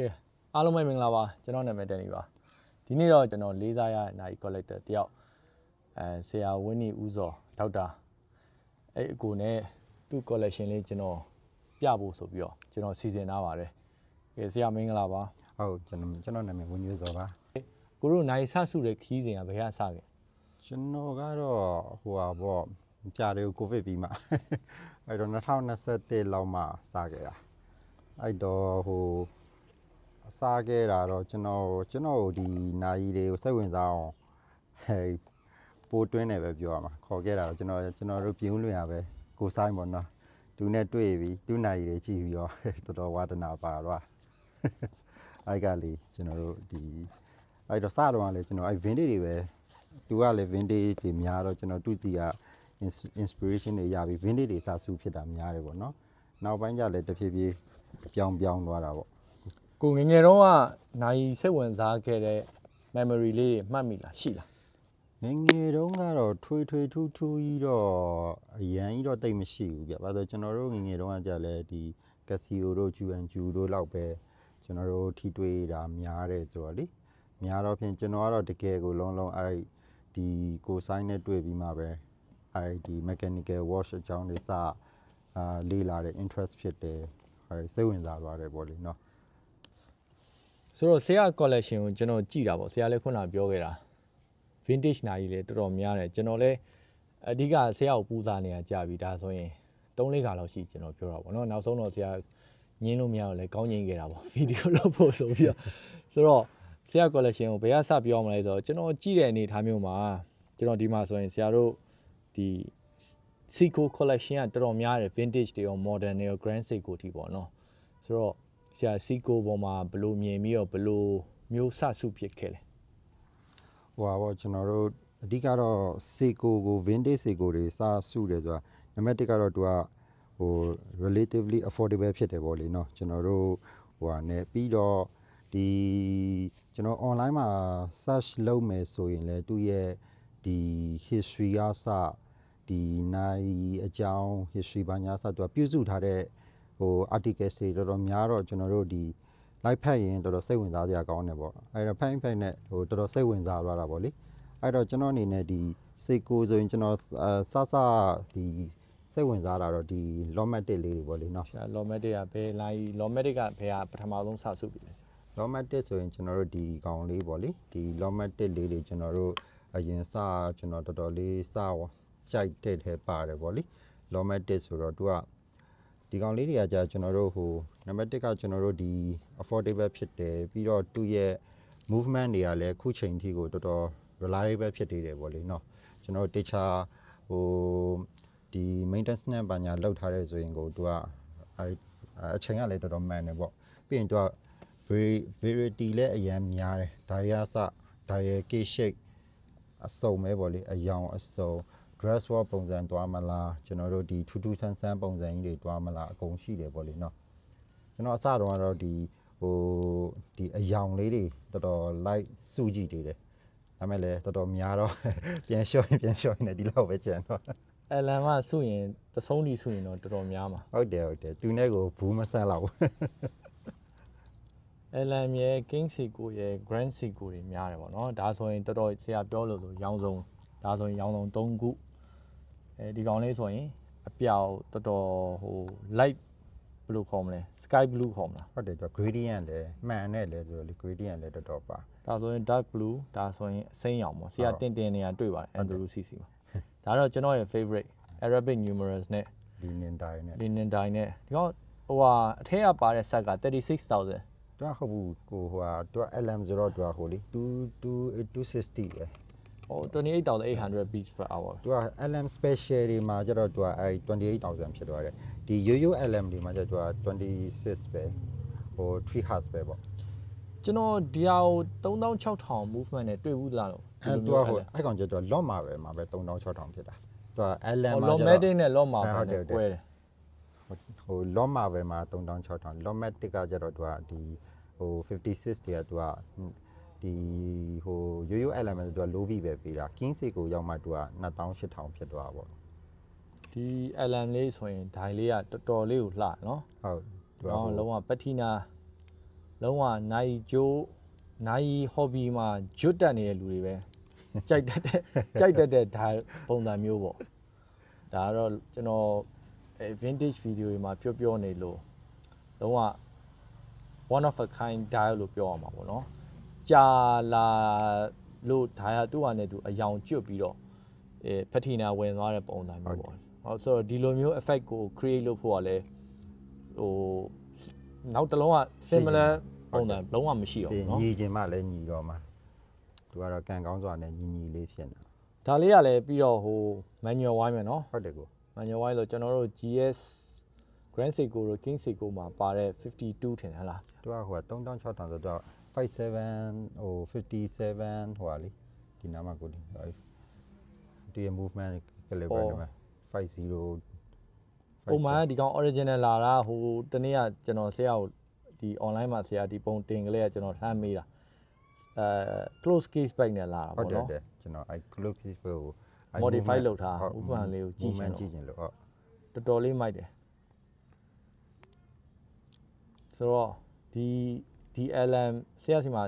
ကဲအားလုံးပဲမင်္ဂလာပါကျွန်တော်နာမည်တန်နီပါဒီနေ့တော့ကျွန်တော်လေးစားရတဲ့နိုင် collector တယောက်အဲဆရာဝင်းနီဦးစောဒေါက်တာအဲ့အကိုနဲ့သူ့ collection လေးကျွန်တော်ပြဖို့ဆိုပြီးတော့ကျွန်တော်စီစဉ်ထားပါတယ်ကဲဆရာမင်္ဂလာပါဟုတ်ကျွန်တော်ကျွန်တော်နာမည်ဝင်းရွေးစောပါကိုတို့နိုင်ဆဆုတဲ့ခီးစဉ်ကဘယ်ကစခဲ့ကျွန်တော်ကတော့ဟိုဟာပေါ့ကြာတယ်ကိုဗစ်ပြီးမှအဲ့တော့2021လောက်မှစခဲ့တာအဲ့တော့ဟို စခဲ့တာတော့ကျွန်တော်ကျွန်တော်ဒီနာယီတွေကိုစိတ်ဝင်စားအောင်ဟဲ့ပိုးတွင်းနေပဲပြောရမှာခေါ်ခဲ့တာတော့ကျွန်တော်ကျွန်တော်တို့ပြုံးလွင်ရပဲကိုဆိုင်ပေါ့နော်သူနဲ့တွေ့ပြီးသူနာယီတွေကြည့်ပြီးတော့တော်တော်ဝါဒနာပါတော့အဲ့ကလေကျွန်တော်တို့ဒီအဲ့တော့စတော့ကလေကျွန်တော်အဲ့ vintage တွေပဲသူကလည်း vintage တွေများတော့ကျွန်တော်သူစီက ins- inspiration တွေရပြီး vintage တွေစဆူဖြစ်တာများတယ်ပေါ့နော်နောက်ပိုင်းကျလည်းတဖြည်းဖြည်းပြောင်းပြောင်းသွားတာပေါ့ ကိုငယ်ငယ်တော့ကနိုင်စိတ်ဝင်စားခဲ့တဲ့ memory လေးတွေမှတ်မိလားရှိလားငယ်ငယ်တုန်းကတော့ထွေးထွေးထူးထူးကြီးတော့အရန်ကြီးတော့တိတ်မရှိဘူးဗျ။ဘာလို့လဲကျွန်တော်တို့ငယ်ငယ်တုန်းကကြာလဲဒီကက်ဆီယိုတို့ဂျူအန်ဂျူတို့လောက်ပဲကျွန်တော်တို့ထိတွေ့တာများတယ်ဆိုတော့လေများတော့ဖြင့်ကျွန်တော်ကတော့တကယ်ကိုလုံးလုံးအဲ့ဒီကိုဆိုင်နဲ့တွေ့ပြီးမှပဲအဲ့ဒီ mechanical wash အကြောင်းတွေစအာလေးလာတဲ့ interest ဖြစ်တယ်အဲ့စိတ်ဝင်စားသွားတယ်ပေါ့လေနော် ဆိုတော့ဆရာ collection ကိုကျွန်တော်ကြည့်တာပေါ့ဆရာလည်းခုနကပြောခဲ့တာ vintage နိုင်ကြီးလည်းတော်တော်များတယ်ကျွန်တော်လည်းအဓိကဆရာကိုပူဇာနေရကြပြီဒါဆိုရင်3လေးခါလောက်ရှိကျွန်တော်ပြောတာပေါ့နော်နောက်ဆုံးတော့ဆရာညင်းလို့မရတော့လဲကောင်းညင်းခဲ့တာပေါ့ဗီဒီယိုလုပ်ဖို့ဆိုပြီးတော့ဆိုတော့ဆရာ collection ကိုဘယ်ကစပြောမလဲဆိုတော့ကျွန်တော်ကြည့်တဲ့အနေအထားမျိုးမှာကျွန်တော်ဒီမှာဆိုရင်ဆရာတို့ဒီ Seiko collection ကတော်တော်များတယ် vintage တွေရော modern တွေရော grand Seiko တီပေါ့နော်ဆိုတော့ ဆရာ Seiko ပေါ်မှာဘယ်လိုမြင်ပြီးတော့ဘယ်လိုမျိုးစဆုဖြစ်ခဲ့လဲ ဟိုပါပေါ့ကျွန်တော်တို့အဓိကတော့စေကိုကို vintage စေကိုတွေစားစုတယ်ဆိုတာနံပါတ်1ကတော့သူကဟို relatively affordable ဖြစ်တယ်ပေါ့လေเนาะကျွန်တော်တို့ဟိုဟာ ਨੇ ပြီးတော့ဒီကျွန်တော် online မှာ search လုပ်မယ်ဆိုရင်လည်းသူ့ရဲ့ဒီ history ကစဒီနိုင်အကြောင်း history ဘာညာစသူကပြုစုထားတဲ့ ဟို articles တွေတော်တော်များတော့ကျွန်တော်တို့ဒီလိုက်ဖက်ရင်တော်တော်စိတ်ဝင်စားစရာကောင်းတယ်ပေါ့အဲ့တော့ဖက်ရင်ဖက်နဲ့ဟိုတော်တော်စိတ်ဝင်စားသွားတာပေါ့လေအဲ့တော့ကျွန်တော်အနေနဲ့ဒီစိတ်ကိုယ်ဆိုရင်ကျွန်တော်အစစဒီစိတ်ဝင်စားတာတော့ဒီ lomatic လေးတွေပေါ့လေနော်ဆရာ lomatic ကဘယ်လိုင်း lomatic ကဘယ်ဟာပထမဆုံးစဆုပြီလဲဆရာ lomatic ဆိုရင်ကျွန်တော်တို့ဒီကောင်လေးပေါ့လေဒီ lomatic လေးတွေကျွန်တော်တို့အရင်စကျွန်တော်တော်တော်လေးစကြိုက်တဲ့ထဲပါတယ်ပေါ့လေ lomatic ဆိုတော့သူက ဒီကောင်လေးတွေကကြာကျွန်တော်တို့ဟိုနံပါတ်1ကကျွန်တော်တို့ဒီ affordable ဖြစ်တယ်ပြီးတော့သူ့ရဲ့ movement တွေကလည်းခုချိန်ထိကိုတော်တော် reliable ဖြစ်သေးတယ်ပေါ့လေနော်ကျွန်တော်တို့တေချာဟိုဒီ maintenance နဲ့ဘာညာလောက်ထားတဲ့ဆိုရင်ကိုသူကအချိန်ကလည်းတော်တော်မှန်တယ်ပေါ့ပြီးရင်သူက variety လည်းအများများတယ်ဒါရစဒါရ K shape အစုံပဲပေါ့လေအယောင်အစုံ dress walk ပုံစံသွားမလားကျွန်တော်တို့ဒီထူးထူးဆန်းဆန်းပုံစံကြီးတွေသွားမလားအကုန်ရှိတယ်ပေါ့လေနော်ကျွန်တော်အစတော့ကတော့ဒီဟိုဒီအယောင်လေးတွေတော်တော် light စုကြည့်နေတယ်ဒါမဲ့လည်းတော်တော်များတော့ပြန်လျှော့ရင်ပြန်လျှော့ရင်လည်းဒီလောက်ပဲကျန်တော့အလန်ကစုရင်သဆုံးဒီစုရင်တော့တော်တော်များမှာဟုတ်တယ်ဟုတ်တယ်သူနဲ့ကိုဘူးမဆက်တော့အလန်ရဲ့ King Seiko ရဲ့ Grand Seiko တွေများတယ်ပေါ့နော်ဒါဆိုရင်တော်တော်ဆရာပြောလို့ဆိုရောင်းဆုံးဒါဆိုရင်ရောင်းဆုံး၃ခု အဲဒီကောင်လေးဆိုရင်အပြောက်တော်တော်ဟို light ဘယ်လိုခေါ်မလဲ sky blue ခေါ်မလားဟုတ်တယ်သူက gradient လည်းမှန်နဲ့လည်းဆိုတော့လေ gradient လည်းတော်တော်ပါဒါဆိုရင် dark blue ဒါဆိုရင်အစိမ်းရောင်ပေါ့ဆရာဟုတ်တင်တင်နေရတွေ့ပါတယ် Andrew CC မှာဒါတော့ကျွန်တော်ရဲ့ favorite Arabic numerals နဲ့ဒီနင်တိုင်းနဲ့ linen dye နဲ့ဒီကောင်ဟိုဟာအထက်ကပါတဲ့ set က36000သူကဟုတ်ဘူးကိုဟိုဟာသူက LM ဆိုတော့သူကဟိုလေ2 2 260ပဲ ဟို28800 beats per hour သူက LM special တွေမှာကျတော့သူကအဲ28000ဖြစ်သွားတယ်ဒီရိုးရိုး LM တွေမှာကျတော့သူက26ပဲဟို3 hertz ပဲပေါ့ကျွန်တော်ဒီဟာကို36000 movement နဲ့တွေ့ဘူးလားလို့အဲသူကဟိုအဲ့ကောင်ကျတော့ lot မှာပဲမှာပဲ36000ဖြစ်တာသူက LM ဟိုမှာကျ lomatic တော့နဲ့ lot မှာအဲဟုတ်ပဲတယ်ဟုတ်တယ်ကွဲတယ်ဟို lot မှာပဲမှာ36000 lomatic ကကျတော့သူကဒီဟို56တွေကသူက ဒီဟိုရိုးရိုး element သူက low B ပဲပေးတာ king စီကိုရောက်မှသူက28000ဖြစ်သွားတာပေါ့ဒီ LM လေးဆိုရင် die လေးကတော်တော်လေးကိုလှနော်ဟုတ်သူကတော့ဟိုလုံးဝ patina လုံးဝနိုင်ကျိုးနိုင် hobby မှာဂျွတ်တက်နေတဲ့လူတွေပဲကြိုက်တတ်တဲ့ကြိုက်တတ်တဲ့ဒါပုံစံမျိုးပေါ့ဒါကတော့ကျွန်တော်အဲ vintage video တွေမှာပြောပြောနေလို့လုံးဝ one of a kind dial လို့ပြောရမှာပေါ့နော် ကြာလာလို့ဒါရသူ့ဟာနဲ့သူအယောင်ကျွတ်ပြီးတော့အဲဖက်ထီနာဝင်သွားတဲ့ပုံစံမျိုးပေါ့ဟုတ်ဆိုတော့ဒီလိုမျိုး effect ကို create လုပ်ဖို့ကလည်းဟိုနောက်တစ်လုံးက similar ပုံစံလုံးဝမရှိတော့ ပြီး ဘူးเนาะ ညီခြင်းမှလည်းညီတော့မှာသူကတော့ကံကောင်းစွာနဲ့ညီညီလေးဖြစ်နေတာ ဒါလေးကလည်းပြီးတော့ဟို manual wine မယ်เนาะ ဟုတ်တယ်ကို manual wine ဆိုကျွန်တော်တို့ GS Grand Seiko တို့ King Seiko မှာပါတဲ့52ထင်တယ်ဟလား သူကဟို3000 6000ဆိုတော့ 57ဟို57ဟိုဟာလေဒီနားမှာကိုဒီဒီ movement ကလေးပဲမှာ50ပုံမှန်ကဒီကောင် original လာတာဟိုတနေ့ကကျွန်တော်ဆရာကိုဒီ online မှာဆရာဒီပုံတင်ကလေးကကျွန်တော်လှမ်းမေးတာအဲ close case back နဲ့လာတာဟုတ်ပေါ့တယ်နော်တဲ့ကျွန်တော်အဲ close ကို modify လုပ်ထား movement လေးကိုကြည့်ချင်လို့ကြည့်ချင်လို့ဟုတ်တော်တော်လေးမိုက်တယ်ဆိုတော့ဒီ ဒီ LM ဆရာစီမှာ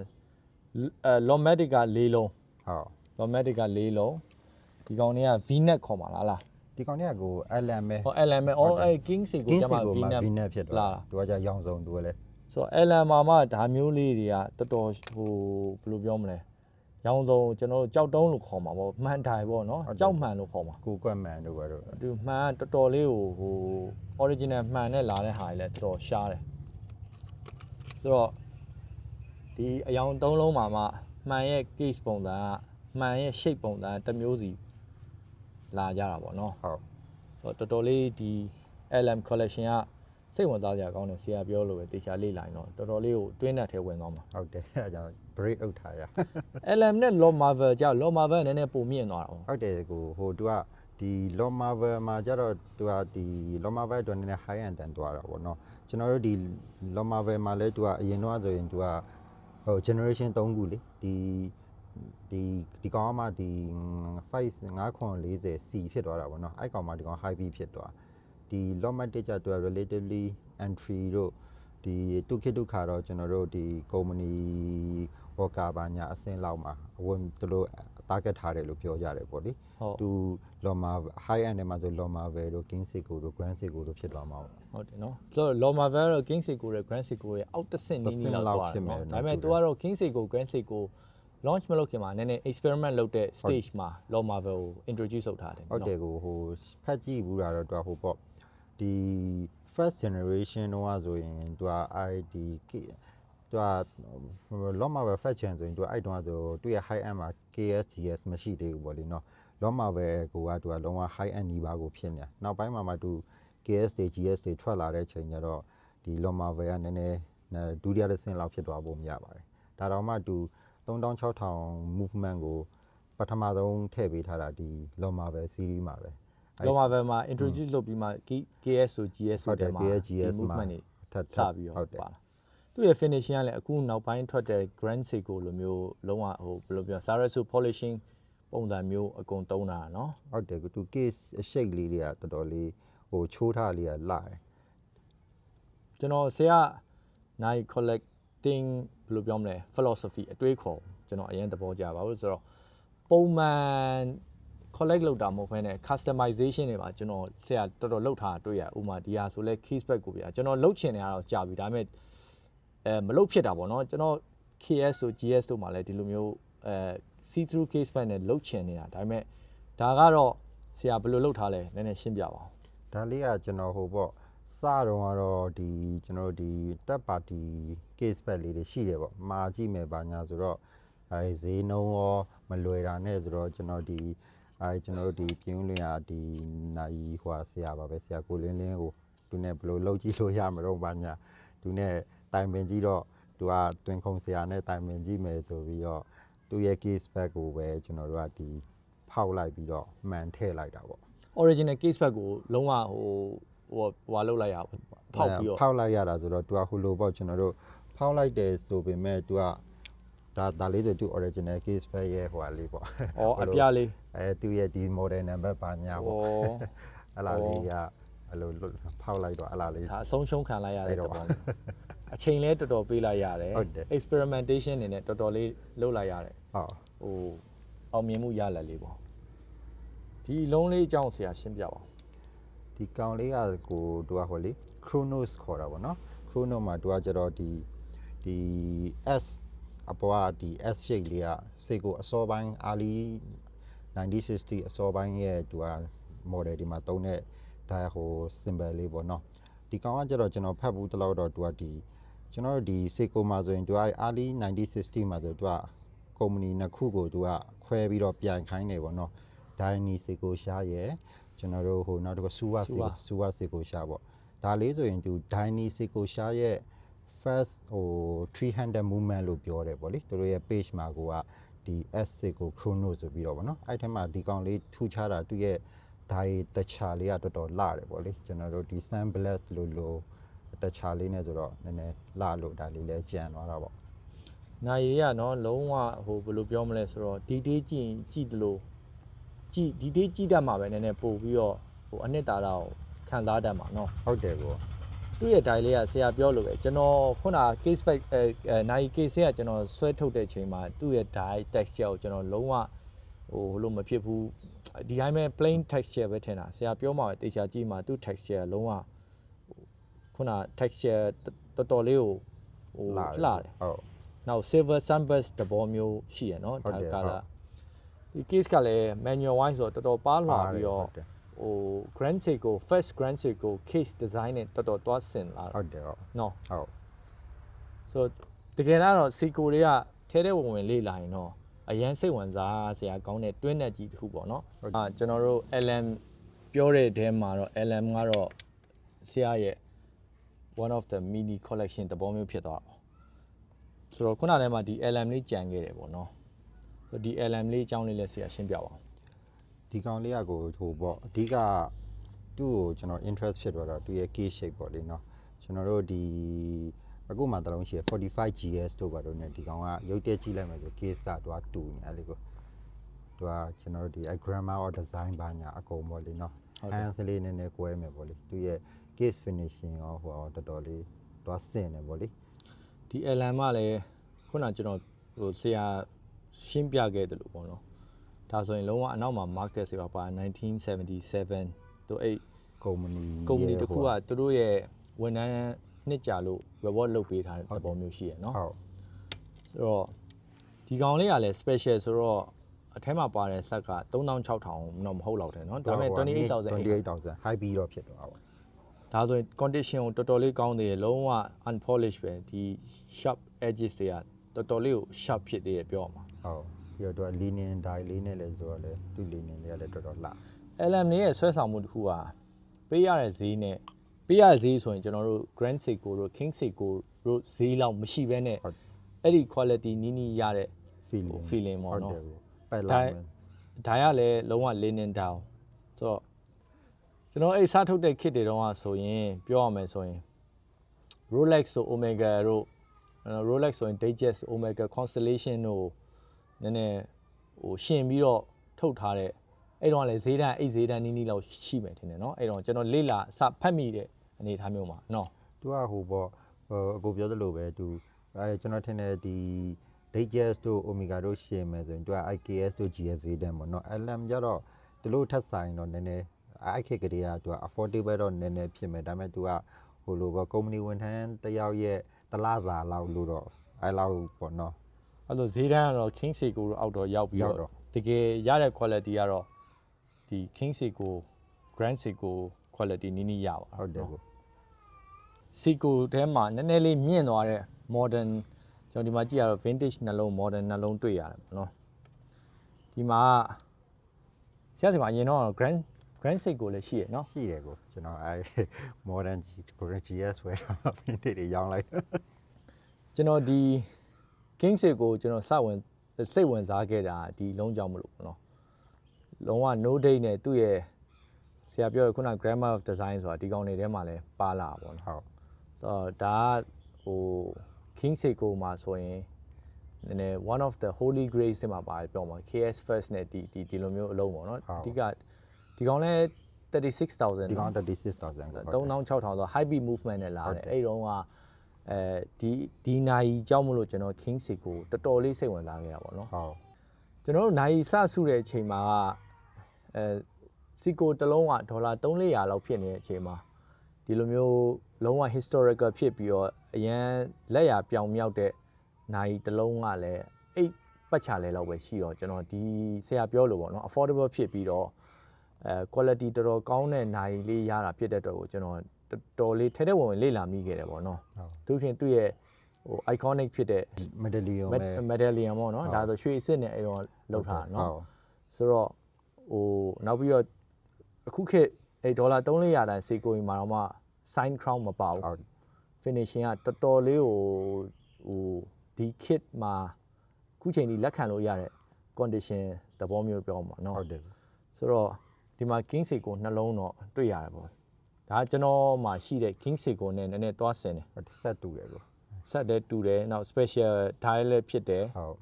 အဲ Lomatic က၄လုံးဟုတ် Lomatic က၄လုံးဒီကောင်တွေက V-neck ခေါ်မှာလားလားဒီကောင်တွေကကို LM ပဲဟော LM ပဲအော်အဲ King စီကို King ကျမ Seiko မှာ V-neck V-neck ဖြစ်တော့လာသူကじゃရောင်စုံသူကလည်းဆိုတော့ LM မှာမှဒါမျိုးလေးတွေကတော်တော်ဟိုဘယ်လိုပြောမလဲရောင်စုံကျွန်တော်တို့ကြောက်တုံးလို့ခေါ်မှာပေါ့မှန်တိုင်ပေါ့နော်ကြောက်မှန်လို့ခေါ်မှာကိုကွက်မှန်တို့ကတော့ဒီမှန်ကတော်တော်လေးကိုဟို original မှန်နဲ့လာတဲ့ဟာတွေလည်းတော်တော်ရှားတယ်ဆိုတော့ ဒီအယောင်သုံးလုံးမှာမှမှန်ရဲ့ case ပုံစံကမှန်ရဲ့ shape ပုံစံကတစ်မျိုးစီလာကြတာပေါ့နော်ဟုတ်ဆိုတော့တော်တော်လေးဒီ LM collection ကစိတ်ဝင်စားစရာကောင်းတယ်ဆရာပြောလို့ပဲတေချာလေးလိုက်တော့တော်တော်လေးကိုတွင်းနဲ့ထဲဝင်သွားမှာဟုတ်တယ်အဲဒါကြောင့် break အုပ်ထားရ LM နဲ့ Law Marvel ကြောက် Law Marvel ကနည်းနည်းပုံမြင့်သွားတာပေါ့ဟုတ်တယ်ကိုဟိုသူကဒီ Law Marvel မှာကျတော့သူကဒီ Law Marvel အတွက်နည်းနည်း high end တန်သွားတာပေါ့နော်ကျွန်တော်တို့ဒီ Law Marvel မှာလဲသူကအရင်တော့ဆိုရင်သူက ဟို generation 3ခုလေဒီဒီဒီကောင်ကမှဒီ5 5940 C ဖြစ်သွားတာပေါ့နော်အဲ့ကောင်မှဒီကောင် high B ဖြစ်သွားဒီ Lomatic ကျသူက relatively entry တို့ဒီတုခိတုခါတော့ကျွန်တော်တို့ဒီ company worker ဘာညာအဆင့်လောက်မှာအဝင်သူတို့ target ထားတယ်လို့ပြောကြတယ်ပေါ့လေဟုတ်သူ Loma high end ထဲမှာဆို Loma Vel တို့ King Seiko တို့ Grand Seiko တို့ဖြစ်သွားမှာပေါ့ဟုတ်တယ်နော်ဆိုတော့ Law Marvel တော့ King Seiko ရဲ့ Grand Seiko ရဲ့အောက်တစ်ဆင့်နီးနီးလောက်သွားတယ်နော်ဒါပေမဲ့ तू ကတော့ King Seiko Grand Seiko launch မလုပ်ခင်မှာနည်းနည်း experiment လုပ်တဲ့ stage မှာ Law Marvel ကို introduce လုပ်ထားတယ်ဟုတ်တယ်ကိုဟိုဖတ်ကြည့်ဘူးတာတော့သူကဟိုပေါ့ဒီ first generation တော့ဆိုရင်သူက ID သူက Loma Vel first gen ဆိုရင်သူကအဲ့တုန်းကဆိုသူ့ရဲ့ high end မှာ KS GS မရှိသေးဘူးပေါ့လေနော် Loma Vel ကိုကသူကလုံးဝ high end နီးပါးကိုဖြစ်နေတာနောက်ပိုင်းမှာမှသူ KS တွေ GS တွေထွက်လာတဲ့ချိန်ကျတော့ဒီ Loma Vel ကနည်းနည်းဒုတိယတစ်ဆင့်လောက်ဖြစ်သွားဖို့မရပါတယ်ဒါတော့မှသူ3000 6000 movement ကိုပထမဆုံးထည့်ပေးထားတာဒီ Loma Vel series မှာပဲ Law Marvel မှာ introduce လုပ်ပြီးမှ K- KS ဆို GS ဆိုဟုတ်တယ်တဲ့မှာ KS ဒီ GS မှာ movement တွေထပ်စပြီးတော့ဟုတ်တယ်ပါလာ သူ့ရဲ့ finishing ကလည်းအခုနောက်ပိုင်းထွက်တဲ့ Grand Seiko လိုမျိုးလုံးဝဟိုဘယ်လိုပြော Sarasu polishing ပုံစံမျိုးအကုန်သုံးတာเนาะ ဟုတ်တယ်သူ case shake လေးတွေကတော်တော်လေးဟိုချိုးထားလေးကလာတယ် ကျွန်တော်ဆရာနိုင် collecting ဘယ်လိုပြောမလဲ philosophy အတွေးခေါ်ကျွန်တော်အရင်သဘောကျပါဘူးဆိုတော့ပုံမှန် collect လုပ်တာမဟုတ်ဘဲနဲ့ customization တွေပါကျွန်တော်ဆရာတော်တော်လုပ်ထားတာတွေ့ရဥပမာဒီဟာဆိုလဲ case back ကိုပြကျွန်တော်လုပ်ချင်နေတာတော့ကြာပြီဒါပေမဲ့ အဲမလုပ်ဖြစ်တာပေါ့နော်ကျွန်တော် KS ဆို GS တို့မှာလည်းဒီလိုမျိုးအဲ see through case back နဲ့လုပ်ချင်နေတာဒါပေမဲ့ဒါကတော့ဆရာဘယ်လိုလုပ်ထားလဲနည်းနည်းရှင်းပြပါဦးဒါလေးကကျွန်တော်ဟိုပေါ့စတော့ကတော့ဒီကျွန်တော်တို့ဒီတက်ပါတီ case back လေးတွေရှိတယ်ပေါ့မာကြည့်မယ်ပါညာဆိုတော့အဲဈေးနှုန်းရောမလွယ်တာနဲ့ဆိုတော့ကျွန်တော်ဒီအဲကျွန်တော်တို့ဒီပြင်းဦးလင်းကဒီနိုင်ဟွာဆရာပါပဲဆရာကိုလင်းလင်းကိုသူနဲ့ဘယ်လိုလုပ်ကြည့်လို့ရမလို့ပါညာသူနဲ့ တိုင်ပင်ကြည့်တော့သူကတွင်ခုံဆရာနဲ့တိုင်ပင်ကြည့်မယ်ဆိုပြီးတော့သူ့ရဲ့ case back ကိုပဲကျွန်တော်တို့ကဒီဖောက်လိုက်ပြီးတော့မှန်ထည့်လိုက်တာပေါ့ original case back ကိုလုံးဝဟိုဟိုဟွာလောက်လိုက်ရဖောက်ပြီးတော့ဖောက်လိုက်ရတာဆိုတော့သူကဟိုလိုပေါ့ကျွန်တော်တို့ဖောက်လိုက်တယ်ဆိုပေမဲ့သူကဒါဒါလေးဆိုသူ original case back ရဲ့ဟိုလေးပေါ့ဩအပြလေးအဲသူ့ရဲ့ဒီ model number ပါညာပေါ့ဩအဲ့လားလေးကအဲ့လိုဖောက်လိုက်တော့အဲ့လားလေးဒါအဆုံးရှုံးခံလိုက်ရတဲ့ပုံ အချိန်လဲတော်တော်ပေးလိုက်ရတယ် ဟုတ်တယ် experimentation အနေနဲ့တော်တော်လေးလုပ်လိုက်ရတယ်ဟုတ် ဟိုအောင်မြင်မှုရလာလေးပေါ့ဒီလုံးလေးအကြောင်းဆရာရှင်းပြပါဦး ဒီကောင်လေးကကိုသူကဟိုလေ Chronos ခေါ်တာပေါ့နော် Chrono မှာသူကကျတော့ဒီဒီ S အပွားဒီ S shape လေးကစိတ်ကိုအစောပိုင်း early 9060အစောပိုင်းရဲ့သူက model ဒီမှာတုံးတဲ့ဒါဟို symbol လေးပေါ့နော်ဒီကောင်ကကျတော့ကျွန်တော်ဖတ်ဘူးတလောက်တော့သူကဒီ ကျွန်တော်တို့ဒီ Seiko မှာဆိုရင်သူက early 9060မှာဆိုသူကကုမ္ပဏီနှစ်ခုကိုသူကခွဲပြီးတော့ပြန်ခိုင်းနေပေါ့နော်ဒိုင်းနီစီကိုရှားရဲ့ကျွန်တော်တို့ဟိုနောက်တစ်ခုဆူဝါစီဆူဝါစီကိုရှားပေါ့ဒါလေးဆိုရင်သူဒိုင်းနီစီကိုရှားရဲ့ first ဟို300 movement လို့ပြောတယ်ပေါ့လေသူတို့ရဲ့ page မှာကိုကဒီ S ကို chrono ဆိုပြီးတော့ဗောနော်အဲ့ထက်မှဒီကောင်လေးထူခြားတာသူရဲ့ဒါရီတခြားလေးကတော်တော်လှတယ်ပေါ့လေကျွန်တော်တို့ဒီ sun blast လို့လို့ တခြားလေးနဲ့ဆိုတော့နည်းနည်းလှလို့ဒါလေးလဲကြံသွားတာပေါ့နိုင်ရီကနော်လုံးဝဟိုဘယ်လိုပြောမလဲဆိုတော့ဒီတေးကြည့်ရင်ကြည့်တယ်လို့ကြည့်ဒီတေးကြည့်တတ်မှာပဲနည်းနည်းပို့ပြီးတော့ဟိုအနှစ်သာရကိုခံစားတတ်မှာနော်ဟုတ်တယ်ဗောသူ့ရဲ့ dial လေးကဆရာပြောလို့ပဲကျွန်တော်ခုန case back အဲအဲနိုင် case ကကျွန်တော်ဆွဲထုတ်တဲ့ချိန်မှာသူ့ရဲ့ dial texture ကိုကျွန်တော်လုံးဝဟိုလို့မဖြစ်ဘူးဒီတိုင်းပဲ plain texture ပဲထင်တာဆရာပြောမှာပဲတေချာကြည့်မှာသူ့ texture လုံးဝ ခုန texture တော်တော်လေးကိုဟိုလှတယ်ဟုတ်နောက် silver sunburst တဘောမျိုးရှိရနော်ဟုတ်တယ်ကဟုတ်လာဒီ case ကလည်း manual wise ဆိုတော့တော်တော်ပါလွှာပြီးတော့ဟုတ်တယ်ဟို grand seiko first grand seiko case design နဲ့တော်တော်တွားဆင်လာတာဟုတ်တယ်ဟုတ်နော်ဟုတ်ဆိုတော့တကယ်တော့ seiko တွေကထဲထဲဝင်ဝင်လေးလာရင်တော့အရန်စိတ်ဝင်စားစရာကောင်းတဲ့တွင်း net ကြီးတစ်ခုပေါ့နော်အာကျွန်တော်တို့ LM ပြောတဲ့တဲမှာတော့ LM ကတော့ဆရာရဲ့ one of the mini collection တဘောမျိုးဖြစ်သွားတာပေါ့ဆိုတော့ခုနကလည်းမှဒီ LM လေးကြံခဲ့တယ်ပေါ့နော်ဆိုတော့ဒီ LM လေးအကြောင်းလေးလည်းဆရာရှင်းပြပါဦးဒီကောင်လေးကကိုဟိုပေါ့အဓိကသူ့ကိုကျွန်တော် interest ဖြစ်သွားတော့သူရဲ့ case shape ပေါ့လေနော်ကျွန်တော်တို့ဒီအခုမှတလုံးရှိရ 45GS တို့ပါတော့ ਨੇ ဒီကောင်ကရုပ်တက်ကြည့်လိုက်မယ်ဆို case ကသူကတူနေအဲ့လေကိုသူကကျွန်တော်တို့ဒီ grammar or design ဘာညာအကုန်ပေါ့လေနော် hands လေးနည်းနည်းကွဲမယ်ပေါ့လေသူရဲ့ case finishing ရောဟိုတော်တော်လေးသူကစင်တယ်ပေါ့လေဒီ LM ကလည်းခုနကျွန်တော်ဟိုဆရာရှင်းပြခဲ့တယ်လို့ပေါ့နော်ဒါဆိုရင်လုံးဝအနောက်မှာ market စေပါပါ1977သူအဲ့ကုမ္ပဏီကုမ္ပဏီတစ်ခုကသူတို့ရဲ့ဝန်ထမ်းနှစ်ကြာလို့ reward လုပ်ပေးထားတဲ့သဘောမျိုးရှိရယ်နော်ဟုတ်ဆိုတော့ဒီကောင်လေးကလည်း special ဆိုတော့အထဲမှာပါတဲ့ဆက်က3600တော့မဟုတ်တော့တယ်နော်ဒါပေမဲ့28000 28000 high ပြီးတော့ဖြစ်သွားတာပေါ့ ဒါဆိုရင် condition ကိုတော်တော်လေးကောင်းသေးတယ်လုံးဝ unpolished ပဲဒီ sharp edges တွေကတော်တော်လေးကို sharp ဖြစ်သေးတယ်ပြောရမှာဟုတ်ပြီးတော့သူက linen dye လေးနဲ့လည်းဆိုတော့လေသူ linen လေးကလည်းတော်တော်လှ LM လေးရဲ့ဆွဲဆောင်မှုတစ်ခုကပေးရတဲ့ဈေးနဲ့ပေးရတဲ့ဈေးဆိုရင်ကျွန်တော်တို့ Grand Seiko တို့ King Seiko တို့ဈေးလောက်မရှိဘဲနဲ့ဟုတ်အဲ့ဒီ quality နီးနီးရတဲ့ feeling feeling ပေါ့နော်ဟုတ်တယ်ပတ်ဒါလိုက်မယ်ဒါရလည်းလုံးဝ linen down ဆိုတော့ ကျွန်တော်အဲ့စားထုတ်တဲ့ kit တွေတော့ဆိုရင်ပြောရမယ်ဆိုရင် Rolex ဆို Omega တို့အဲ Rolex ဆိုရင် Datejust Omega Constellation တို့နည်းနည်းဟိုရှင်ပြီးတော့ထုတ်ထားတဲ့အဲ့တော့လည်းဈေးတန်းအဲ့ဈေးတန်းနီးနီးလောက်ရှိမယ်ထင်တယ်เนาะအဲ့တော့ကျွန်တော်လေ့လာစဖတ်မိတဲ့အနေအထားမျိုးမှာเนาะ သူကဟိုပေါ့ဟိုအကိုပြောသလိုပဲသူအဲကျွန်တော်ထင်တယ်ဒီ Digest တို့ Omega တို့ရှင်းမယ်ဆိုရင်သူက IKS တို့ GS ဈေးတန်းပေါ့နော် LM ကြတော့ဒီလိုထက်ဆိုင်တော့နည်းနည်း အဲ့ခေတ်ကလေးကသူက affordable တော့နည်းနည်းဖြစ်မယ်ဒါပေမဲ့သူကဟိုလိုပေါ့ကုမ္ပဏီဝန်ထမ်းတယောက်ရဲ့တလားစာလောက်လို့တော့အဲ့လောက်ပေါ့နော်အဲ့လိုဈေးတန်းကတော့ King Seiko တို့အောက်တော့ရောက်ပြီးတော့တကယ်ရတဲ့ quality ကတော့ဒီ King Seiko Grand Seiko quality နီးနီးရပါဟုတ်တယ်ကို Seiko ထဲမှာနည်းနည်းလေးမြင့်သွားတဲ့ modern ကျွန်တော်ဒီမှာကြည့်ရတော့ vintage နှလုံး modern နှလုံးတွေ့ရတယ်ပေါ့နော်ဒီမှာဆရာစီမှာအရင်တော့ grand Grand Seiko လည်းရှိရနော်ရှိတယ်ကိုကျွန်တော်အဲ modern GS ဝယ်တော့ဖင်းတွေရောင်းလိုက်ကျွန်တော်ဒီ King Seiko ကိုကျွန်တော်စဝင်စိတ်ဝင်စားခဲ့တာဒီလုံးကြောင်မလို့ပေါ့နော်လုံးဝ no date နဲ့သူ့ရဲ့ဆရာပြောရခုန grammar of design ဆိုတာဒီကောင်တွေထဲမှာလည်းပါလာပါပေါ့နော်ဟုတ်တော့ဒါကဟို King Seiko မှာဆိုရင်နည်းနည်း one of the holy grails တွေမှာပါတယ်ပြောမှာ KS first နဲ့ဒီဒီဒီလိုမျိုးအလုံးပေါ့နော်အဓိက ဒီကောင်လဲ36000ဒီကောင်36000ကို3600ဆို high beat movement နဲ့လာတယ်အဲ့တုန်းကအဲဒီဒီနိုင်ကြောင့်မလို့ကျွန်တော် King Seiko တော်တော်လေးစိတ်ဝင်စားခဲ့တာပေါ့နော်ဟုတ်ကျွန်တော်တို့နိုင်စဆုတဲ့အချိန်မှာအဲစီကိုတစ်လုံးကဒေါ်လာ300လောက်ဖြစ်နေတဲ့အချိန်မှာဒီလိုမျိုးလုံးဝ historical ဖြစ်ပြီးတော့အရန်လက်ရပြောင်မြောက်တဲ့နိုင်တစ်လုံးကလည်းအိတ်ပတ်ချလဲလောက်ပဲရှိတော့ကျွန်တော်ဒီဆရာပြောလို့ပေါ့နော် affordable ဖြစ်ပြီးတော့ အဲ quality တော်တော်ကောင်းတဲ့နိုင်လေးရတာဖြစ်တဲ့အတွက်ကိုကျွန်တော်တော်လေးထဲထဲဝင်ဝင်လေ့လာမိခဲ့တယ်ပေါ့နော်သူဖြင့်သူ့ရဲ့ဟို iconic ဖြစ်တဲ့ medallion ပဲ medallion ပေါ့နော်ဒါဆိုရွှေအစ်စ်နဲ့အဲ့တော့လောက်ထားနော်ဆိုတော့ဟိုနောက်ပြီးတော့အခုခေတ်အဲ့ဒေါ်လာ300တန်စေကိုင်မှာတော့မှ sign crown မပါဘူး finishing ကတော်တော်လေးဟိုဟိုဒီခေတ်မှာခုချိန်ဒီလက်ခံလို့ရတဲ့ condition သဘောမျိုးပြောမှာနော်ဟုတ်တယ်ဆိုတော့ ဒီမှာ king seiko နှလုံးတော့တွေ့ရတယ်ပေါ့ဒါကကျွန်တော်မှာရှိတဲ့ king seiko နဲ့နည်းနည်းသွားဆင်တယ်ဟုတ်ဆက်တူတယ်ကိုဆက်တဲ့တူတယ်နောက် special dial လည်းဖြစ်တယ်ဟုတ်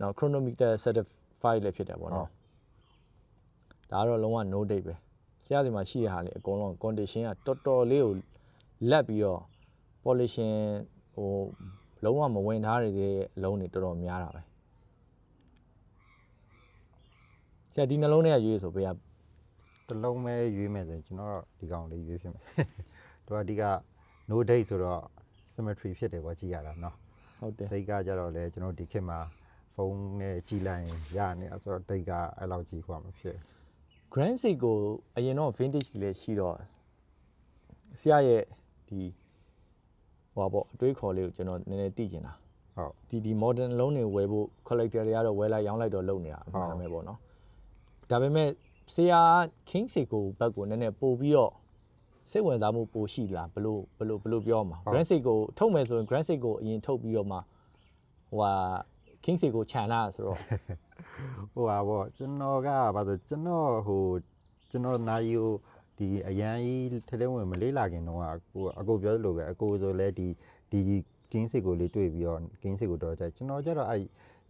နောက် chronometer certified လည်းဖြစ်တယ်ပေါ့နော်ဒါကတော့လုံးဝ no date ပဲဆရာစီမှာရှိတဲ့ဟာလေအကုန်လုံး condition ကတော်တော်လေးကိုလက်ပြီးတော့ polishing ဟိုလုံးဝမဝင်ထားတွေတဲ့အလုံးတွေတော်တော်များတာပဲဆရာဒီနှလုံးထဲကရွေးဆိုပေးရ တစ်လုံးပဲရွေးမယ်ဆိုရင်ကျွန်တော်တော့ဒီကောင်လေးရွေးဖြစ်မယ် သူကအဓိက no date ဆိုတော့ symmetry ဖြစ်တယ်ပေါ့ကြည့်ရတာเนาะ ဟုတ်တယ် ဒိတ်ကကြတော့လေကျွန်တော်ဒီခေတ်မှာဖုန်းနဲ့ကြည့်လိုက်ရင်ရနေအဲ့ဆိုတော့ဒိတ်ကအဲ့လောက်ကြည့်ခွာမဖြစ် grand seiko အရင်တော့ vintage တွေလည်းရှိတော့ဆရာရဲ့ဒီဟိုပါပေါ့အတွေးခေါ်လေးကိုကျွန်တော်နည်းနည်းသိကျင်တာ ဟုတ် ဒီဒီ modern လုံးတွေဝယ်ဖို့ collector တွေကတော့ဝယ်လိုက်ရောင်းလိုက်တော့လုပ်နေတာအမှန်တမ်းပဲပေါ့နော်ဒါပေမဲ့ ဆရာ King Seiko ဘက်ကိုနည်းနည်းပို့ပြီးတော့စိတ်ဝင်စားမှုပိုရှိလားဘလို့ဘလို့ဘလို့ပြောမှာ Grand Seiko ထုတ်မယ်ဆိုရင် Grand Seiko အရင်ထုတ်ပြီးတော့မှဟိုဟာ King Seiko ခြံလာဆိုတော့ဟိုပါပေါ့ကျွန်တော်ကဘာလို့ကျွန်တော်ဟိုကျွန်တော်နိုင်ယူဒီအရန်ကြီးထဲထဲဝင်မလေးလာခင်တော့ကိုအကိုပြောလို့ပဲအကိုဆိုလဲဒီဒီကင်းစစ်ကိုလေးတွေ့ပြီးတော့ကင်းစစ်ကိုတော့ကြိုက်ကျွန်တော်ကျတော့အဲ့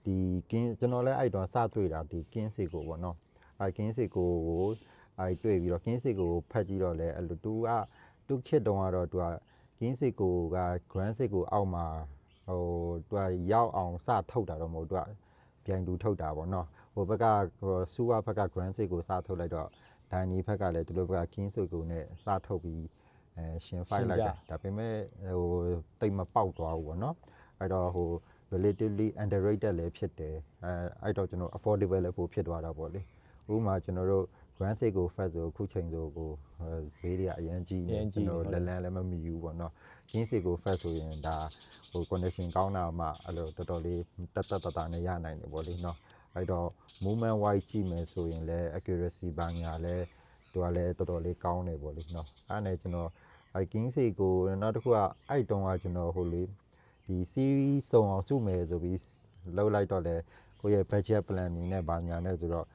ဒီကင်းကျွန်တော်လဲအဲ့တော့စတွေ့တာဒီကင်းစစ်ကိုပေါ့နော် အဲ့ကင်းစစ်ကိုကိုအဲ့တွေ့ပြီးတော့ကင်းစစ်ကိုဖတ်ကြည့်တော့လဲအဲ့လိုတူကတူခစ်တုံးကတော့သူကကင်းစစ်ကိုက grand စစ်ကိုအောက်မှာဟိုသူကရောက်အောင်စထုတ်တာတော့မဟုတ်သူကပြိုင်တူထုတ်တာပေါ့နော်ဟိုဘက်ကဟိုစူဝါဘက်က grand six ကိုစားထုတ်လိုက်တော့ဒိုင်နီဘက်ကလည်းသူတို့ဘက်က king six ကိုနဲ့စားထုတ်ပြီးအဲရှင် fight လိုက်တာဒါပေမဲ့ဟိုတိတ်မပေါက်သွားဘူးပေါ့နော်အဲ့တော့ဟို relatively underrated လည်းဖြစ်တယ်အဲအဲ့တော့ကျွန်တော် affordable လည်းပိုဖြစ်သွားတာပေါ့လေ ဥပမာကျွန်တော်တို့ grand six ကို fast ဆိုအခုချိန်ဆိုကိုဈေးတွေကအရင်ကြီးနေကျွန်တော်လက်လန်းလည်းမမီဘူးပေါ့နော် king six ကို fast ဆိုရင်ဒါဟို condition ကောင်းတာမှအဲ့လိုတော်တော်လေးတက်တက်တတာနဲ့ရနိုင်တယ်ပေါ့လေနော်အဲ့တော့ movement wise ကြည့်မယ်ဆိုရင်လည်း accuracy ဘာညာလည်းသူကလည်းတော်တော်လေးကောင်းတယ်ပေါ့လေနော်အဲ့ဒါနဲ့ကျွန်တော်အဲ့ king စိတ်ကိုနောက်တစ်ခုကအဲ့တုန်းကကျွန်တော်ဟိုလေဒီ series စုံအောင်စုမယ်ဆိုပြီးလောက်လိုက်တော့လေကိုယ့်ရဲ့ budget planning နဲ့ဘာညာနဲ့ဆိုတော့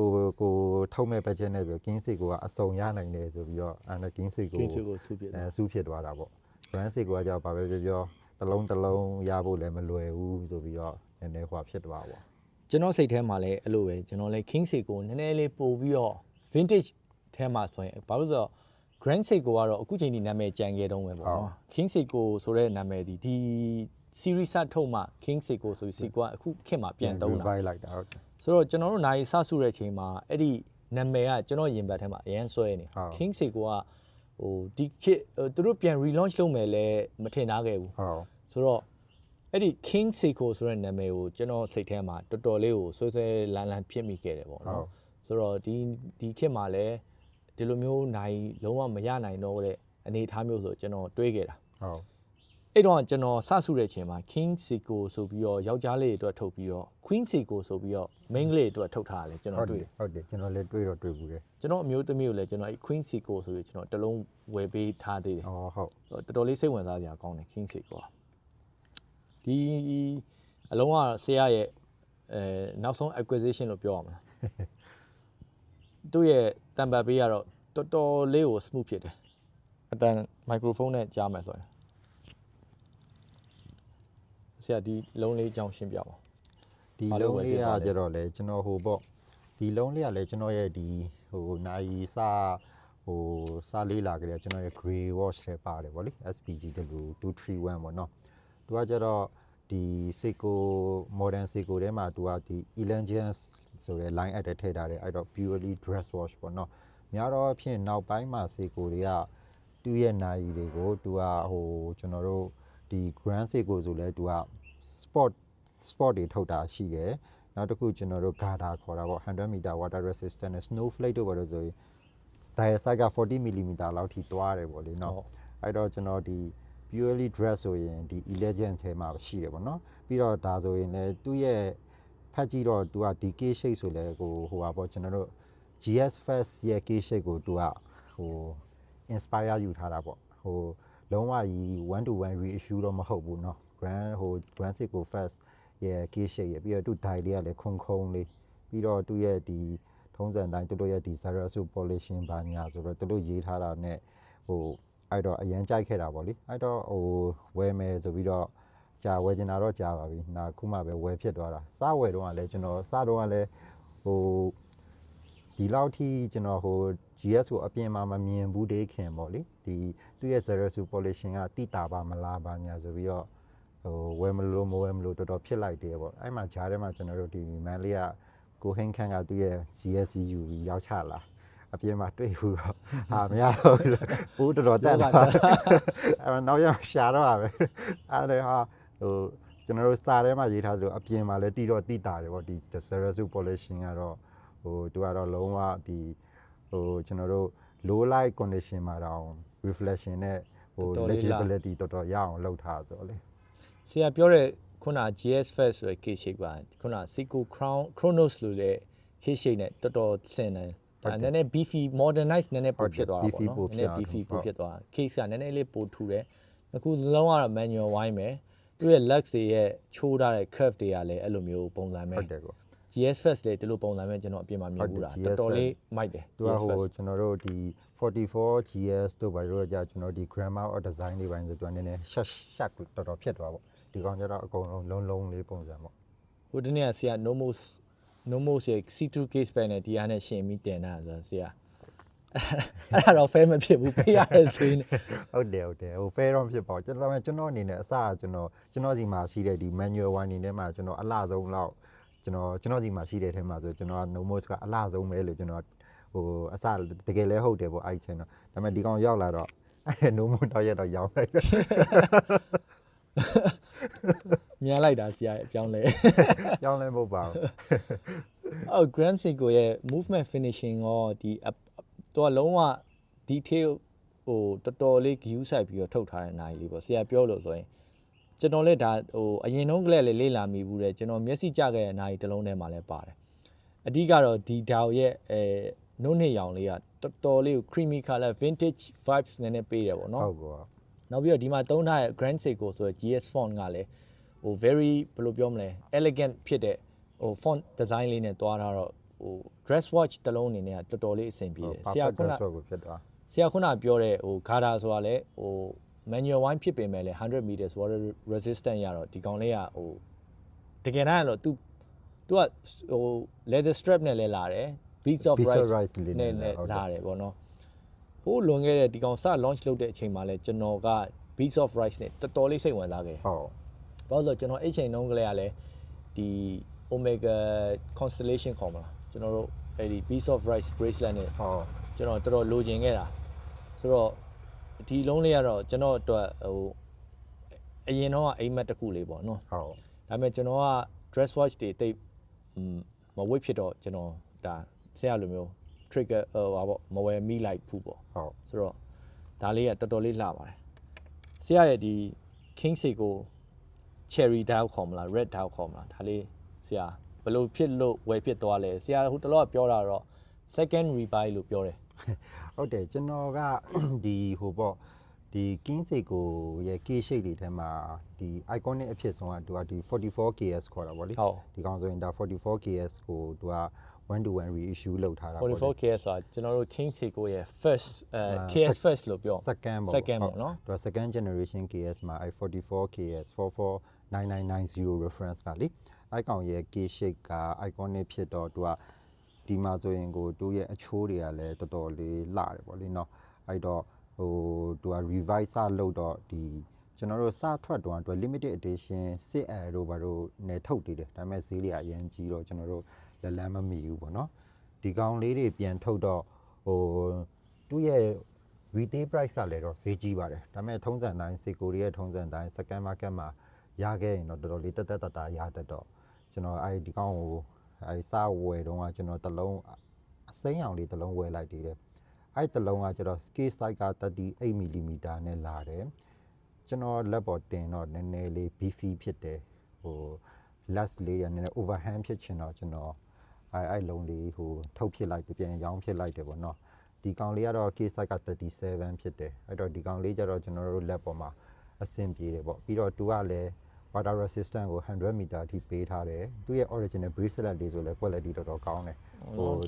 ကိုကိုထုတ်မဲ့ budget နဲ့ဆို king စိတ်ကအစုံရနိုင်တယ်ဆိုပြီးတော့အဲ့ဒါ king စိတ်ကို King Seiko စုပြတယ်အဲစူးဖြစ်သွားတာပေါ့ brand စိတ်ကကြောက်ဘာပဲပြောပြောတစ်လုံးတစ်လုံးရဖို့လည်းမလွယ်ဘူးဆိုပြီးတော့နည်းနည်းဟွာဖြစ်သွားပေါ့ကျွန်တော်စိတ်ထဲမှာလည်းအဲ့လိုပဲကျွန်တော်လည်း King Seiko နည်းနည်းလေးပို့ပြီးတော့ vintage ထဲမှာဆိုရင်ဘာလို့လဲဆိုတော့ Grand Seiko ကတော့အခုချိန်ဒီနာမည်ကြံခဲ့တုံးပဲပေါ့ဟုတ်နော် King Seiko ဆိုတဲ့နာမည်ဒီဒီ series စထုတ်မှ King Seiko ဆိုပြီး Seiko ကအခုခေတ်မှာပြန်သုံးတာ revive လိုက်တာဟုတ်တယ်ဆိုတော့ကျွန်တော်တို့နိုင်စဆုတဲ့အချိန်မှာအဲ့ဒီနာမည်ကကျွန်တော်ရင်ဘတ်ထဲမှာအရန်ဆွဲနေဟုတ် King Seiko ကဟိုဒီခေတ်ဟိုသူတို့ပြန် relaunch လုပ်မယ်လဲမထင်ထားခဲ့ဘူးဟုတ်ဆိုတော့အဲ့ဒီ King Seiko ဆိုတဲ့နာမည်ကိုကျွန်တော်စိတ်ထဲမှာတော်တော်လေးကိုဆွဲဆွဲလန်းလန်းဖြစ်မိခဲ့တယ်ပေါ့ဟုတ်နော်ဆိုတော့ဒီဒီခေတ်မှာလည်းဒီလိုမျိုးနိုင်လုံးဝမရနိုင်တော့တဲ့အနေအထားမျိုးဆိုကျွန်တော်တွေးခဲ့တာဟုတ် အဲ့တော့ကျွန်တော်စဆုတဲ့အချိန်မှာ King Seiko ဆိုပြီးတော့ယောက်ျားလေးတွေအတွက်ထုတ်ပြီးတော့ Queen Seiko ဆိုပြီးတော့ main ကလေးတွေအတွက်ထုတ်ထားတယ်ကျွန်ဟုတော်တ်တတွေ့ယ်တယ်ဟုတ်တယ်ကျွန်တော်လည်းတွေးတော့တွေးဘူးတယ်ကျွန်တော်အမျိုးသမီးကိုလည်းကျွန်တော်အဲ့ Queen Seiko ဆိုပြီးကျွန်တော်တစ်လုံးဝယ်ပေးထားသေးတယ်အော်ဟုတ်တော်တော်လေးစိတ်ဝင်စားစရာကောင်းတယ် King Seiko ကဒီအလုံးကဆရာရဲ့အဲနောက်ဆုံး acquisition လို့ပြောရမလားသူ့ရဲ့တံပတ်ပေးကတော့တော်တော်လေးကို smooth ဖြစ်တယ်အတန် microphone နဲ့ကြားမယ်ဆိုရင်ဆ ရာဒီလုံးလေးအကြောင်းရှင်းပြပါဒီဘာလို့လုံးဝယ်လေးဖြစ်ကသွားလဲကြတော့လေကျွန်တော်ဟိုပေါ့ဒီလုံးလေးကလည်းကျွန်တော်ရဲ့ဒီဟိုနိုင်စာဟဟိုစားလေးလာကြတယ်ကျွန်တော်ရဲ့ gray wash ထဲပါတယ်ဗောလေ SPG တလူ231ပေါ့နော်သူကကြတော့ဒီ Seiko modern Seiko ထဲမှာသူကဒီ Elegance ဆိုတဲ့ line at ထည့်ထားတယ်အဲ့တော့ purely dress wash ပေါ့နော်များတော့အဖြစ်နောက်ပိုင်းမှာ Seiko တွေကသူ့ရဲ့နိုင်တွေကိုသူကဟိုကျွန်တော်တို့ဒီ Grand Seiko ဆိုလဲသူက sport sport တွေထုတ်တာရှိတယ်နောက်တစ်ခုကျွန်တော်တို့ Garda ခေါ်တာပေါ့100 meter water resistant နဲ့ snowflake တို့ဘာလို့ဆိုရင် dial size က40 mm လောက်ထိသွားတယ်ပေါ့လေနော် ဟုတ် အဲ့တော့ကျွန်တော်ဒီ purely dress ဆိုရင်ဒီ elegant ထဲမှာရှိတယ်ပေါ့နော်ပြီးတော့ဒါဆိုရင်လည်းသူ့ရဲ့ဖတ်ကြည့်တော့သူကဒီ case shape ဆိုလဲဟိုဟိုပါပေါ့ကျွန်တော်တို့ GS Fest ရဲ့ case shape ကိုသူကဟို inspire ယူထားတာပေါ့ဟိုလုံးဝကြီး1 to 1 reissue တော့မဟုတ်ဘူးเนาะ grand ဟို grand Seiko Fest ရဲ့ case shape ရဲ့ပြီးတော့သူ die လေးကလည်းခုံခုံလေးပြီးတော့သူ့ရဲ့ဒီထုံးစံတိုင်းသူတို့ရဲ့ဒီ Zarasu polishing ဘာညာဆိုတော့သူတို့ရေးထားတာနဲ့ဟိုအဲ့တော့အရန်ကြိုက်ခဲ့တာပေါ့လေအဲ့တော့ဟိုဝယ်မယ်ဆိုပြီးတော့ကြာဝယ်ကျင်တာတော့ကြာပါပြီနာခုမှပဲဝယ်ဖြစ်သွားတာစဝယ်တော့ကလည်းကျွန်တော်စတော့ကလည်းဟိုဒီလောက်ထိကျွန်တော်ဟို GS ကိုအပြင်မှာမမြင်ဘူးတေးခင်ပေါ့လေဒီသူ့ရဲ့ Zerasu polishing ကတိတာပါမလားပါညာဆိုပြီးတော့ ဟိုဝယ်မလို့မဝယ်မလို့တော်တော်ဖြစ်လိုက်တယ်ပေါ့အဲ့မှာဂျားထဲမှာကျွန်တော်တို့ဒီမန်လေးကကိုဟင်းခန့်ကသူ့ရဲ့ GS ယူပြီးရောက်ချလာအပြင်မှာတွေ့ဘူးတော့ဟာမရတော့ဘူးဘူးတော်တော်တက်လာအဲ့မှာနောက်ရရှာတော့ပါပဲအဲ့ဒါဟာဟိုကျွန်တော်တို့စာထဲမှာရေးထားသလိုအပြင်မှာလည်းတိတော့တိတာတယ်ပေါ့ဒီ Zerasu polishing ကတော့ဟိုသူကတော့လုံးဝဒီဟိုကျွန်တော်တို့ low light condition မှာတောင် reflection နဲ့ဟိုတော်တော်လေးလား legibility တော်တော်ရအောင်လုပ်ထားဆိုတော့လေ ဆရာပြောတဲ့ခုန GS Fest ဆိုတဲ့ case shape ကခုန Seiko Crown Chronos လို့လေ case shape နဲ့တော်တော်ဆင်တယ်ဒါနည်းနည်း beefy modernize နည်းနည်းပိုဖြစ်သွားတာပေါ့နော်နည်းနည်း beefy ပိုဖြစ်သွား case ကနည်းနည်းလေးပိုထူတယ်အခုစလုံးကတော့ manual ဝိုင်းမယ်သူရဲ့ lux တွေရဲ့ချိုးထားတဲ့ curve တွေကလည်းအဲ့လိုမျိုးပုံစံပဲဟုတ်တယ်ကော GS Fest လေဒီလိုပုံစံပဲကျွန်တော်အပြင်မှာမြင်ဘူးလားဟုတ်တယ်တော်တော် GS လေးမိုက်တယ်သူက GS ဟို Fest ကျွန်တော်တို့ဒီ44 GS တို့ဘာလို့ကြာကျွန်တော်ဒီ grammar or design တွေပိုင်းဆိုသူကနည်းနည်း shut shut တော်တော်ဖြစ်သွားပေါ့ ဒီကောင်ကျတော့အကုန်လုံးလုံးလုံးလေးပုံစံပေါ့ဟိုတနေ့ကဆရာ nomos nomos ရဲ့ C2 case ပဲနဲ့ဒီအားနဲ့ရှင်ပြီးတင်တာဆိုတော့ဆရာအဲ့ဒါတော့ fair မဖြစ်ဘူးပေးရတဲ့ဈေးနဲ့ဟုတ်တယ်ဟုတ်တယ်ဟို fair တော့ဖြစ်ပါဘူးကျွန်တော်ကျွန်တော်အနေနဲ့အစကကျွန်တော်ကျွန်တော်စီမှာရှိတဲ့ဒီ manual one နေထဲမှာကျွန်တော်အလှဆုံးလောက်ကျွန်တော်ကျွန်တော်စီမှာရှိတဲ့ထဲမှာဆိုကျွန်တော် nomos ကအလှဆုံးပဲလို့ကျွန်တော်ဟိုအစတကယ်လဲဟုတ်တယ်ပေါ့အဲ့ချင်းတော့ဒါပေမဲ့ဒီကောင်ရောက်လာတော့အဲ့ nomos တော့ရက်တော့ရောင်းလိုက်တယ် မြန်လိုက်တာဆရာရဲ့အပြောင်းလဲရောင်းလဲမဟုတ်ပါဘူးအော် Grand Seiko ရဲ့ movement finishing ရောဒီအတော့လုံးဝ detail ဟိုတော်တော်လေး view ဆိုင်ပြီးတော့ထုတ်ထားတဲ့နိုင်လေးပေါ့ဆရာပြောလို့ဆိုရင်ကျွန်တော်လည်းဒါဟိုအရင်တုန်းကလည်းလေ့လာမိဘူးတယ်ကျွန်တော်မျက်စိကျခဲ့တဲ့နိုင်တစ်လုံးထဲမှာလည်းပါတယ်အဓိကတော့ဒီဒาวရဲ့အဲနုနှစ်ရောင်လေးကတော်တော်လေးကို creamy color vintage vibes နည်းနည်းပေးတယ်ပေါ့နော်ဟုတ်ကော နောက်ပြီးတော့ဒီမှာသုံးထားတဲ့ Grand Seiko ဆိုတဲ့ GS font ကလည်းဟို very ဘယ်လိုပြောမလဲ elegant ဖြစ်တဲ့ဟို font design လေးနဲ့တွားထားတော့ဟို dress watch တစ်လုံးအနေနဲ့ကတော်တော်လေးအဆင်ပြေတယ်ဆရာခုနဆိုကိုဖြစ်သွားဆရာခုနပြောတဲ့ဟို Gada ဆိုတာလည်းဟို manual wine ဖြစ်ပေမဲ့လည်း100 meters water resistant ရတော့ဒီကောင်လေးကဟိုတကယ်တမ်းကတော့ तू तू ကဟို leather strap နဲ့လည်းလာတယ် beats of Beats of rice Rice လေးနဲ့နဲ့လည်းဟုတ်တယ်လာတယ်ပေါ့နော် ဟိုလွန်ခဲ့တဲ့ဒီကောင်စ launch လုပ်တဲ့အချိန်မှာလည်းကျွန်တော်က beats of rice နဲ့တော်တော်လေးစိတ်ဝင်စားခဲ့ဟုတ်ဘာလို့လဲဆိုတော့ကျွန်တော်အဲ့ချိန်တုန်းကလေးကလည်းဒီ omega constellation ခေါ်မလားကျွန်တော်တို့အဲ့ဒီ beats of rice bracelet နဲ့ဟုတ်ကျွန်တော်တော်တော်လိုချင်ခဲ့တာဆိုတော့ဒီလုံးလေးကတော့ကျွန်တော်အတွက်ဟိုအရင်တော့အိမ်မက်တစ်ခုလေးပေါ့နော်ဟုတ်ဒါပေမဲ့ကျွန်တော်က dress watch တွေတိတ်อืมမဝတ်ဖြစ်တော့ကျွန်တော်ဒါဆရာလိုမျိုး trigger ဟိုပါပေါ့မဝယ်မိလိုက်ဘူးပေါ့ဟုတ်ဆိုတော့ဒါလေးကတော်တော်လေးလှပါတယ်ဆရာရဲ့ဒီ king seiko cherry dial ခေါ်မလား red dial ခေါ်မလားဒါလေးဆရာဘယ်လိုဖြစ်လို့ဝယ်ဖြစ်သွားလဲဆရာဟိုတလောကပြောတာတော့ second rebuy လို့ပြောတယ်ဟုတ်တယ်ကျွန်တော်ကဒီဟိုပေါ့ဒီ King Seiko ရဲ့ K shape တွေထဲမှာဒီ iconic အဖြစ်ဆုံးကသူကဒီ 44KS ခေါ်တာဗောလေဟုတ်ဒီကောင်ဆိုရင်ဒါ 44KS ကိုသူက 1 to 1 reissue လုပ်ထားတာဗောလေ 44KS ဆိုတာကျွန်တော်တို့ King Seiko ရဲ့ first အဲအာ KS first လို့ပြော second ပေါ့ second ပေါ့နော်သူက second generation KS မှာအဲ 44KS 449990 reference ကလေအဲကောင်ရဲ့ K shape က iconic ဖြစ်တော့သူကဒီဒီမှာဆိုရင်ကိုတို့ရဲ့အချိုးတွေကလည်းတော်တော်လေးလှတယ်ပေါ့လေနော်အဲ့တော့ဟိုသူက revise စလုပ်တော့ဒီကျွန်တော်တို့စထွက်တော့အတွက် limited edition စစ်အဲတို့ဘာတို့နေထုတ်တည်တယ်ဒါပေမဲ့ဈေးတွေကအရင်ကြီးတော့ကျွန်တော်တို့ လက်လန်းမမီဘူးပေါ့နော်ဒီကောင်လေးတွေပြန်ထုတ်တော့ဟိုသူ့ရဲ့ retail price ကလည်းတော့ဈေးကြီးပါတယ်ဒါပေမဲ့ထုံးစံတိုင်းစေကိုရီရဲ့ထုံးစံတိုင်း second market မှာရခဲ့ရင်တော့တော်တော်လေးတက်တက်တတာရတတ်တော့ကျွန်တော်အဲဒီဒီကောင်ကိုအဲဒီစဝယ်တော့ကကျွန်တော်တစ်လုံးအစိမ်းအောင်လေးတစ်လုံးဝယ်လိုက်သေးတယ်အဲ့တစ်လုံးကကျွန်တော် scale size က 38mm နဲ့လာတယ်ကျွန်တော်လက်ပေါ်တင်တော့နည်းနည်းလေး beefy ဖြစ်တယ်ဟို less လေးရနည်းနည်း overhand ဖြစ်ချင်တော့ကျွန်တော် အဲအဲ့လုံးလေးဟိုထုတ်ဖြစ်လိုက်ပြန်ရောင်းဖြစ်လိုက်တယ်ပေါ့နော်ဒီကောင်လေးကတော့ case size က37ဖြစ်တယ်အဲ့တော့ဒီကောင်လေးကျတော့ကျွန်တော်တို့လက်ပေါ်မှာအဆင်ပြေတယ်ပေါ့ပြီးတော့သူကလည်း water resistant ကို100 meter အထိပေးထားတယ်သူရဲ့ original bracelet လေးဆိုလည်း quality တော်တော်ကောင်းတယ်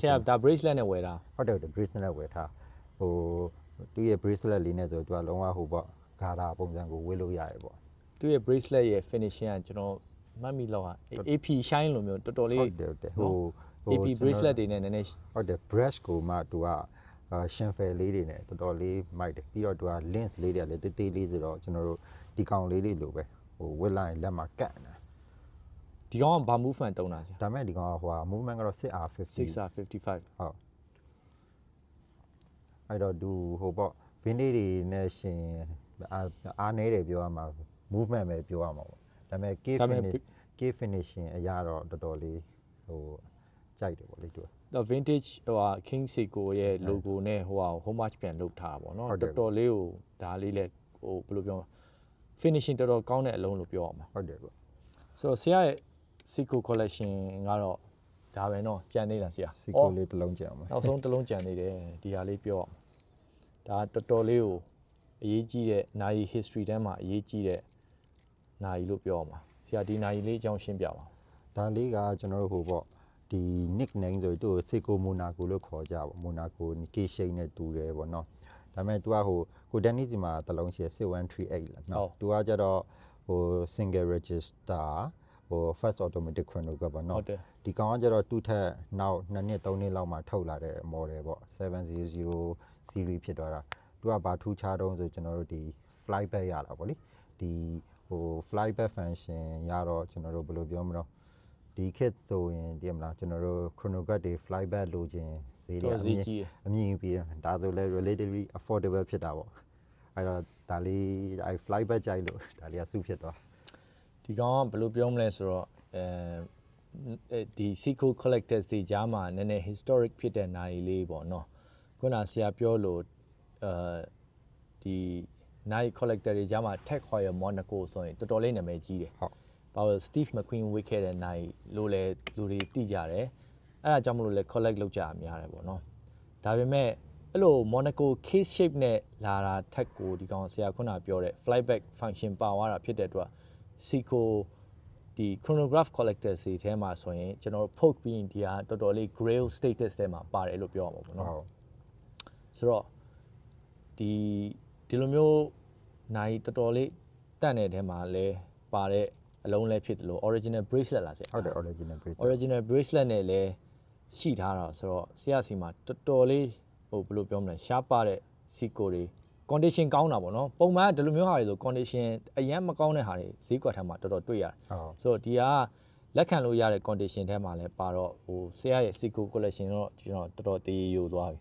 ဆရာဒါ bracelet နဲ့ဝယ်တာဟုတ်တယ်ဟုတ်တယ် bracelet ဝယ်ထားဟိုသူရဲ့ bracelet လေးနဲ့ဆိုတော့သူကလုံးဝဟိုပေါ့ဂါတာပုံစံကိုဝေးလို့ရတယ်ပေါ့သူရဲ့ bracelet ရဲ့ finishing ကကျွန်တော်မှတ်မိလောက်ဟာ AP shine လိုမျိုးတော်တော်လေးဟုတ်တယ်ဟုတ်တယ်ဟို AP bracelet တွေနဲ့နည်းနည်းဟုတ်တယ် brush ကိုမှသူကအာရှင်ဖယ်လေးတွေနဲ့တော်တော်လေးမိုက်တယ်ပြီးတော့သူက lens လေးတွေကလည်းတေးသေးလေးဆိုတော့ကျွန်တော်တို့ဒီကောင်လေးလေးလိုပဲဟိုဝက်လိုက်လက်မှာကန့်နေတာဒီကောင်ကဘာ movement တုံးတာဆရာဒါမဲ့ဒီကောင်ကဟိုဟာ movement ကတော့ 6R50 6R 55 ဟုတ်အဲ့တော့သူဟိုပေါ့ vintage တွေနဲ့ရှင်အားအားနေတယ်ပြောရမှာ movement ပဲပြောရမှာပေါ့ဒါပေမဲ့ K ဒါပေမဲ့ finish K finishing အရာတော့တော်တော်လေးဟို ကြိုက်တယ်ပေါ့လေသူက တော့ vintage ဟိုဟာ King Seiko ရဲ့ logo နဲ့ဟိုဟာ home match ပြန်လုပ်ထားတာပေါ့နော် ဟုတ်တယ် တော်တော်လေးကိုဒါလေးလဲဟိုဘယ်လိုပြောမလဲ finishing တော်တော်ကောင်းတဲ့အလုံးလို့ပြောရမှာ ဟုတ်တယ်ပေါ့ ဆိုတော့ဆရာရဲ့ Seiko collection ကတော့ဒါပဲเนาะကြံနေလားဆရာ စီကိုလေးတစ်လုံးကြအောင်ပါ နောက်ဆုံးတစ်လုံးကြံနေတယ်ဒီဟာလေးပြောအောင်ဒါတော်တော်လေးကိုအရေးကြီးတဲ့နိုင် history တန်းမှာအရေးကြီးတဲ့နိုင်လို့ပြောအောင်ပါဆရာဒီနိုင်လေးအကြောင်းရှင်းပြပါ ဒါလေးကကျွန်တော်တို့ဟိုပေါ့ ဒီ nickname ဆိုသူ့ကိုစေကိုမိုနာကိုလို့ခေါ်ကြပါမိုနာကို K shape နဲ့တူတယ်ပေါ့နော်ဒါပေမဲ့ तू ကဟိုကိုဒန်နီစီမှာတစ်လုံးရှိ6138လားနော် तू ကကြတော့ဟို single register ဟို first automatic chronograph ပေါ့ဟုနော်တ်တယ်ဒီကောင်ကကြတော့သူ့ထက်နောက်2နှစ်3နှစ်လောက်မှထုတ်လာတဲ့ model ပေါ့700 series ဖြစ်သွားတာသူကဘာထူးခြားတုံးဆိုကျွန်တော်တို့ဒီ fly back ရတာပေါ့လေဒီဟို fly back function ရတော့ကျွန်တော်တို့ဘယ်လိုပြောမလဲ ဒီ kit ဆိုရင်တည်မလားကျွန်တော်တို့ chronograph တွေ fly back လိုချင်ဈေးတွေတော်အဈေးမြင့်ကြီးတယ်အမြင့်ပြီးတယ်ဒါဆိုလဲ relatively affordable ဖြစ်တာပေါ့အဲ့တော့ဒါလေးအဲ fly back ကြိုက်လို့ဒါလေးကစုဖြစ်သွားဒီကောင်ကဘယ်လိုပြောမလဲဆိုတော့အဲဒီ Seiko collectors တွေကြားမှာနည်းနည်း historic ဖြစ်တဲ့နိုင်လေးပေါ့နော်ခုနဆရာပြောလို့အဲဒီ night collector တွေကြားမှာ Tech Heuer Monaco ဆိုရင်တော်တော်လေးနာမည်ကြီးတယ်ဟုတ် ဘာလို့ Steve McQueen ဝစ်ခဲ့တဲ့နိုင်လို့လဲလူတွေသိကြတယ်အဲ့ဒါကြောင့်မလို့လဲ collect လုပ်ကြရများတယ်ပေါ့နော်ဒါပေမဲ့အဲ့လို Monaco case shape နဲ့လာတာထက်ကိုဒီကောင်ဆရာခုနပြောတဲ့ flyback function ပါသွားတာဖြစ်တဲ့အတွက် Seiko ဒီ chronograph collector စီထဲမှာဆိုရင်ကျွန်တော်တို့ poke ပြီးရင်ဒီဟာတော်တော်လေး grail status ထဲမှာပါတယ်လို့ပြောရမှာပေါ့နော်ဟုတ်ဆိုတော့ဒီဒီလိုမျိုးနိုင်တော်တော်လေးတန့်တဲ့ထဲမှာလဲပါတဲ့ အလုံးလဲဖြစ်တယ်လို့ original bracelet လားဆရာဟုတ်တယ် original bracelet original bracelet နဲ့လဲရှိထားတာဆိုတော့ဆရာစီမှာတော်တော်လေးဟိုဘယ်လိုပြောမလဲရှားပါတဲ့စီကိုတွေ condition ကောင်းတာပေါ့နော်ပုံမှန်ကဒီလိုမျိုးဟာတွေဆို condition အရင်မကောင်းတဲ့ဟာတွေဈေးကွက်ထဲမှာတော်တော်တွေ့ရတယ်ဟုတ်ဆိုတော့ဒီကလက်ခံလို့ရတဲ့ condition ထဲမှာလဲပါတော့ဟိုဆရာရဲ့ Seiko collection တော့ကျွန်တော်တော်တော်တည်ရည်ယူသွားပြီ